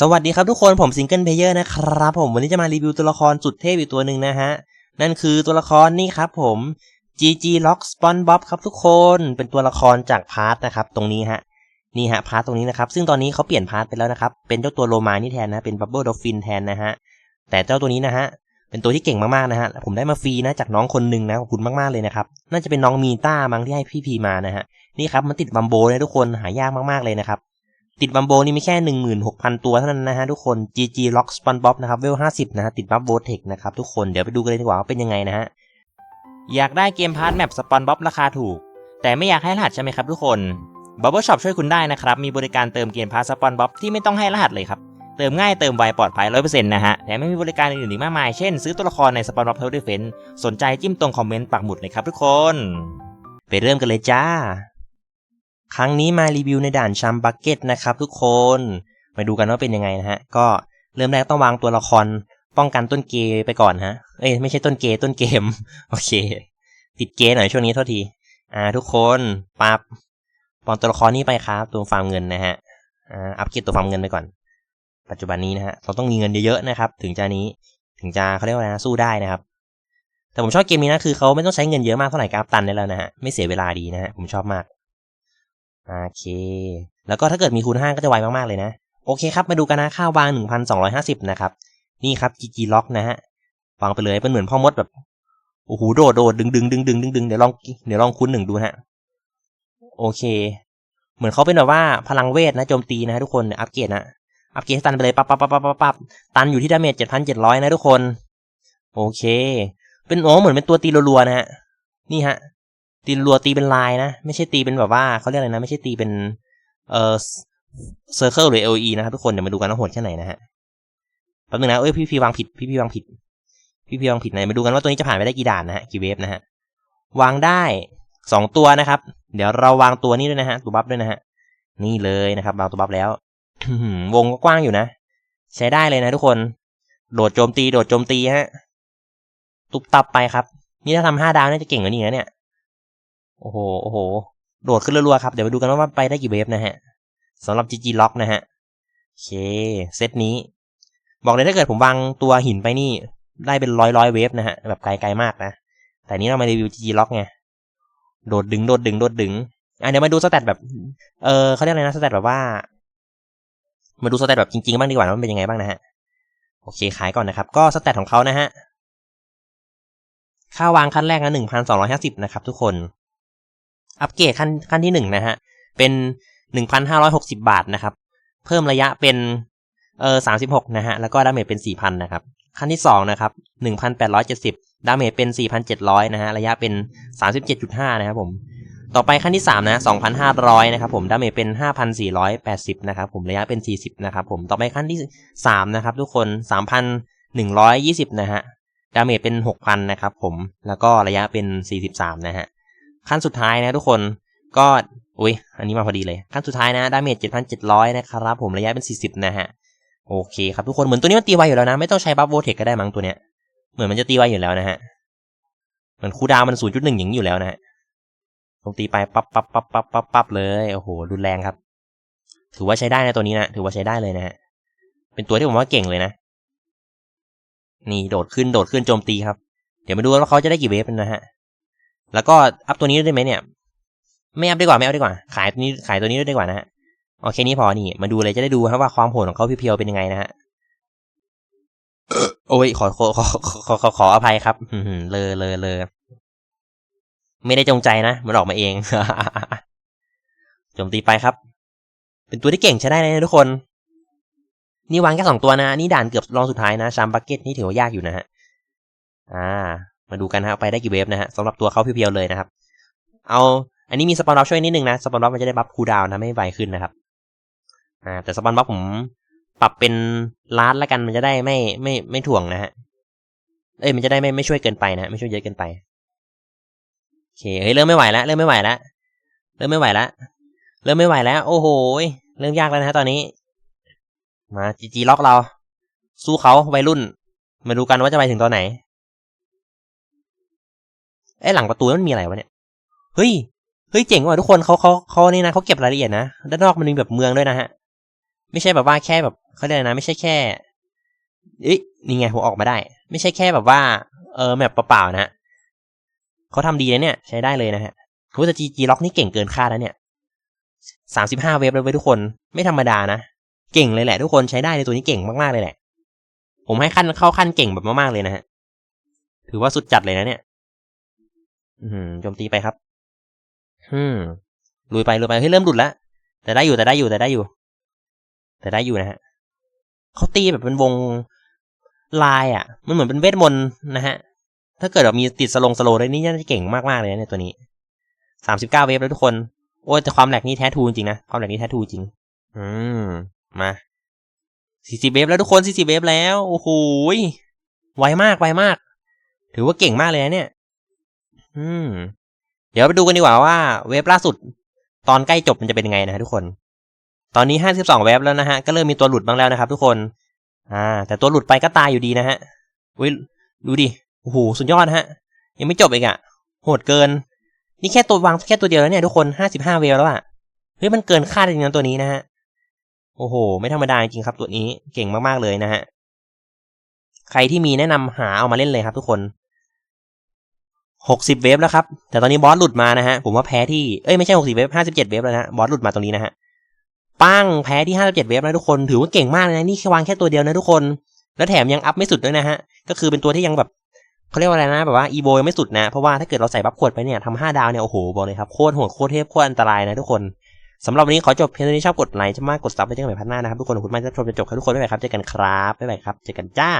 สวัสดีครับทุกคนผมซิงเกิลเพลเยอร์นะครับผมวันนี้จะมารีวิวตัวละครสุดเทพอีกตัวหนึ่งนะฮะ นั่นคือตัวละครนี่ครับผม GG Lock SpongeBob ครับทุกคนเป็นตัวละครจากพาร์ทนะครับตรงนี้ฮะนี่ฮะพาร์ทตรงนี้นะครับ ซึ่งตอนนี้เขาเปลี่ยนพาร์ทไปแล้วนะครับ เป็นเจ้าตัวโลมานี่แทนนะเป็น Bubble Dolphin แทนนะฮะแต่เจ้าตัวนี้นะฮะเป็นตัวที่เก่งมากๆนะฮะผมได้มาฟรีนะจากน้องคนหนึ่งนะขอบคุณมากๆเลยนะครับน่าจะเป็นน้องมีต้ามั้งที่ให้พี่พีมานะฮะนี่ครับมันติดบัมโบนะทุกคนหายากมากๆเลยนะครับ ติดบัมโบนี่มีแค่หนึ่งหมื่นหกพันตัวเท่านั้นนะฮะทุกคน GG Lock SpongeBob นะครับเวลห้าสิบนะฮะติดบัฟโบเทคนะครับทุกคนเดี๋ยวไปดูกันเลยดีกว่าว่าเป็นยังไงนะฮะอยากได้เกมพาร์ทแมป SpongeBob ราคาถูก แต่ไม่อยากให้รหัสใช่ไหมครับทุกคน Bubble Shop ช่วยคุณได้นะครับ มีบริการเติมเกมพาร์ท SpongeBob ที่ไม่ต้องให้รหัสเลยครับ เติมง่ายเติมไวปลอดภัย100%นะฮะแถมไม่มีบริการอื่นๆอีกมากมาย เช่นซื้อตัวละครใน SpongeBob Tower Defense สนใจจิ้มตรงคอมเมนต์ปักหมุดเลยครับทุกคน ไปเริ่มกันเลยจ้า ครั้งนี้มารีวิวในด่านชัมบักเก็ตนะครับทุกคน มาดูกันว่าเป็นยังไงนะฮะ ก็เริ่มแรกต้องวางตัวละครป้องกันต้นเกไปก่อนฮะ เอ้ยไม่ใช่ต้นเกต้นเกม โอเค ติดเกหน่อยช่วงนี้โทษที อ่าทุกคนปับปอมตัวละครนี้ไปครับ ตัวฟาร์มเงินนะฮะ อ่าอัปเกรดตัวฟาร์มเงินไปก่อน ปัจจุบันนี้นะฮะเราต้องมีเงินเยอะๆนะครับ ถึงจะนี้ถึงจะเขาเรียกว่าอะไรนะสู้ได้นะครับ แต่ผมชอบเกมนี้นะคือเขาไม่ต้องใช้เงินเยอะมากเท่าไหร่กราฟตันได้แล้วนะฮะไม่เสียเวลาดีนะฮะผมชอบมาก โอเค แล้วก็ถ้าเกิดมีคูณห้าก็จะไวมากๆเลยนะ โอเคครับ มาดูกันนะค่าวางหนึ่งพันสองร้อยห้าสิบนะครับ นี่ครับ GG Lock นะฮะ วางไปเลยเป็นเหมือนพ่อมดแบบ โอ้โห โดดโดดดึงดึงดึงดึงดึงดึงเดี๋ยวลอง เดี๋ยวลองคูณหนึ่งดูฮะ โอเค เหมือนเขาเป็นแบบว่าพลังเวทนะโจมตีนะทุกคน อัปเกรดนะ อัปเกรดตันไปเลยปับปั๊บปั๊บปั๊บปั๊บปั๊บตันอยู่ที่ดาเมจเจ็ดพันเจ็ดร้อยนะทุกคน โอเค เป็นโอ้เหมือนเป็นตัวตีรัวๆนะฮะ นี่ฮะ ตีรัวตีเป็นลายนะ ไม่ใช่ตีเป็นแบบว่าเขาเรียกอะไรนะ ไม่ใช่ตีเป็นเอ่อเซอร์เคิลหรือ LE นะครับทุกคนเดี๋ยวมาดูกันว่าโหดแค่ไหนนะฮะแป๊บนึงนะเอ้ยพี่พีวางผิดพี่พีวางผิด พี่พีวางผิดไหนมาดูกันว่าตัวนี้จะผ่านไปได้กี่ด่านนะฮะกี่เวฟนะฮะวางได้สองตัวนะครับ เดี๋ยวเราวางตัวนี้ด้วยนะฮะตัวบัฟด้วยนะฮะนี่เลยนะครับวางตัวบัฟแล้ววงก็กว้างอยู่นะ ใช้ได้เลยนะทุกคน โดดโจมตี โดดโจมตีฮะ ตุบตับไปครับ นี่ถ้าทำห้าดาวน่าจะเก่งกว่านี้นะเนี่ย โอ้โห โอ้โห โดดขึ้นรัวๆครับ เดี๋ยวไปดูกันว่ามันไปได้กี่เวฟนะฮะสำหรับ GG Lock นะฮะ โอเค เซตนี้ บอกเลยถ้าเกิดผมวางตัวหินไปนี่ ได้เป็นร้อยร้อยเวฟนะฮะ แบบไกลๆมากนะ แต่นี้เรามารีวิว GG Lock ไง โดดดึง โดดดึง โดดดึง อะเดี๋ยวมาดูสแตทแบบ เออเขาเรียกอะไรนะสแตทแบบว่า มาดูสแตทแบบจริงๆบ้างดีกว่าว่ามันเป็นยังไงบ้างนะฮะ โอเค ขายก่อนนะครับ ก็สแตทของเขานะฮะ ค่าวางขั้นแรกนะหนึ่งพันสองร้อยห้าสิบนะครับทุกคน อัปเกรดขั้นขั้นที่หนึ่งนะฮะ เป็นหนึ่งพันห้าร้อยหกสิบาทนะครับ เพิ่มระยะเป็นเออสามสิบหกนะฮะ แล้วก็ดาเมจเป็นสี่พันนะครับ ขั้นที่สองนะครับหนึ่งพันแปดร้อยเจ็ดสิบดาเมจเป็นสี่พันเจ็ดร้อยนะฮะ ระยะเป็นสามสิบเจ็ดจุดห้านะครับผม ต่อไปขั้นที่สามนะสองพันห้าร้อยนะครับผม ดาเมจเป็นห้าพันสี่ร้อยแปดสิบนะครับผม ระยะเป็นสี่สิบนะครับผม ต่อไปขั้นที่สามนะครับทุกคนสามพันหนึ่งร้อยยี่สิบนะฮะ ดาเมจเป็นหกพันนะครับผม แล้วก็ระยะเป็นสี่สิบสามนะฮะ ขั้นสุดท้ายนะทุกคนก็อุ้ยอันนี้มาพอดีเลย ขั้นสุดท้ายนะดาเมจเจ็ดพันเจ็ดร้อยนะครับผมระยะเป็นสี่สิบนะฮะ โอเคครับทุกคน เหมือนตัวนี้มันตีไวอยู่แล้วนะ ไม่ต้องใช้บัฟโวเทคก็ได้มั้งตัวเนี้ย เหมือนมันจะตีไวอยู่แล้วนะฮะ เหมือนคูดาวมันศูนย์จุดหนึ่งอย่างนี้อยู่แล้วนะฮะลงตีไปปั๊บปั๊บปั๊บปั๊บปั๊บปั๊บเลย โอ้โห รุนแรงครับ ถือว่าใช้ได้นะตัวนี้นะ ถือว่าใช้ได้เลยนะฮะ เป็นตัวที่ผมว่าเก่งเลยนะ นี่โดดขึ้นโดดขึ้นโจมตีครับ เดี๋ยวมาดูว่าเขาจะได้กี่เวฟนะฮะ แล้วก็อัพตัวนี้ได้ไหมเนี่ย ไม่อัพดีกว่าไม่อัพดีกว่า ขายตัวนี้ขายตัวนี้ด้วยดีกว่านะฮะโอเคนี้พอนี่มาดูเลยจะได้ดูครับว่าความโหดของเขาเพียวๆเป็นยังไงนะฮะโอ้ยขอขอขอขอขอขออภัยครับเลอเลอเลอไม่ได้จงใจนะมันออกมาเองโจมตีไปครับ เป็นตัวที่เก่งใช้ได้เลยนะทุกคน นี่วางแค่สองตัวนะ นี่ด่านเกือบรองสุดท้ายนะชามบักเก็ตนี่ถือว่ายากอยู่นะฮะอ่า มาดูกันนะไปได้กี่เวฟนะฮะสำหรับตัวเขาเพียวๆเลยนะครับ เอาอันนี้มีสปอนบัฟช่วยนิดนึงนะสปอนบัฟมันจะได้บัฟคูลดาวน์นะไม่ไวขึ้นนะครับอ่าแต่สปอนบัฟผมปรับเป็นล้านแล้วกันมันจะได้ไม่ไม่ไม่ถ่วงนะฮะเอ้ยมันจะได้ไม่ไม่ช่วยเกินไปนะไม่ช่วยเยอะเกินไปโอเคเฮ้ยเริ่มไม่ไหวแล้วเริ่มไม่ไหวแล้วเริ่มไม่ไหวแล้วเริ่มไม่ไหวแล้ว โอ้โหเริ่มยากแล้วนะฮะตอนนี้ มาจีจีล็อกเรา สู้เขาวัยรุ่น มาดูกันว่าจะไปถึงตอนไหน ไอ้หลังประตูมันมีอะไรวะเนี่ย เฮ้ย เฮ้ยเจ๋งว่ะทุกคนเขาเขาเขานี่นะเขาเก็บรายละเอียดนะ ด้านนอกมันมีแบบเมืองด้วยนะฮะ ไม่ใช่แบบว่าแค่แบบเขาเรียกนะ ไม่ใช่แค่เอ้ยนี่ไงผมออกมาได้ ไม่ใช่แค่แบบว่า เออแมปเปล่าๆนะเขาทำดีนะเนี่ย ใช้ได้เลยนะฮะโหแต่จีจีล็อกนี่เก่งเกินคาดแล้วเนี่ยสามสิบห้าเว็บเลยเว้ยทุกคน ไม่ธรรมดานะ เก่งเลยแหละ ทุกคนใช้ได้ในตัวนี้เก่งมากๆเลยแหละ ผมให้ขั้นเข้าขั้นเก่งแบบมากๆเลยนะฮะ ถือว่าสุดจัดเลยนะเนี่ย โจมตีไปครับอืมลุยไปลุยไปเฮ้ยเริ่มหลุดแล้วแต่ได้อยู่แต่ได้อยู่แต่ได้อยู่ แต่ได้อยู่นะฮะเขาตีแบบเป็นวงลายอะ มันเหมือนเป็นเวทมนต์นะฮะ ถ้าเกิดแบบมีติดสลงสโลว์ด้วยนี่น่าจะเก่งมากๆเลยนะเนี่ยตัวนี้สามสิบเก้าเวฟแล้วทุกคน โอ้ยแต่ความแหลกนี่แท้ทูจริงนะความแหลกนี่แท้ทูจริง อืมมาสี่สิบเวฟแล้วทุกคนสี่สิบเวฟแล้ว โอ้โหยไวมากไวมาก ถือว่าเก่งมากเลยนะเนี่ย อืม เดี๋ยวไปดูกันดีกว่าว่าเวฟล่าสุด ตอนใกล้จบมันจะเป็นยังไงนะทุกคน ตอนนี้ห้าสิบสองเวฟแล้วนะฮะ ก็เริ่มมีตัวหลุดบ้างแล้วนะครับ ทุกคน อ่า แต่ตัวหลุดไปก็ตายอยู่ดีนะฮะอุ้ยดูดิ โอ้โห สุดยอดฮะ ยังไม่จบอีกอะโหดเกิน นี่แค่ตัววางแค่ตัวเดียวแล้วเนี่ยทุกคนห้าสิบห้าเวลแล้วอะเฮ้ย มันเกินคาดจริงๆตัวนี้นะฮะ โอ้โห ไม่ธรรมดาจริงครับตัวนี้ เก่งมากๆเลยนะฮะ ใครที่มีแนะนำหาเอามาเล่นเลยครับทุกคน หกสิบเวฟแล้วครับ แต่ตอนนี้บอสหลุดมานะฮะ ผมว่าแพ้ที่ เอ้ยไม่ใช่หกสิบเวฟห้าสิบเจ็ดเวฟแล้วนะ บอสหลุดมาตรงนี้นะฮะ ปั้งแพ้ที่ห้าสิบเจ็ดเวฟนะทุกคน ถือว่าเก่งมากเลยนะ นี่แค่วางแค่ตัวเดียวนะทุกคน แล้วแถมยังอัพไม่สุดด้วยนะฮะ ก็คือเป็นตัวที่ยังแบบเขาเรียกว่าอะไรนะ แบบว่าอีโบยังไม่สุดนะ เพราะว่าถ้าเกิดเราใส่บัฟขวดไปเนี่ยทำห้าดาวเนี่ย โอ้โห บอกเลยครับ โคตรโหดโคตรเทพ โคตรอันตรายนะทุกคนสำหรับวันนี้ขอจบเพียงเท่านี้ชอบกดไลค์ชอบมากกดซับไปเจอกันใหม่พันหน้านะครับทุกคนขอบคุณมากที่รับชมจนจบครับทุกคนบ๊ายบายครับเจอกันครับบ๊ายบายครับเจอกันจ้า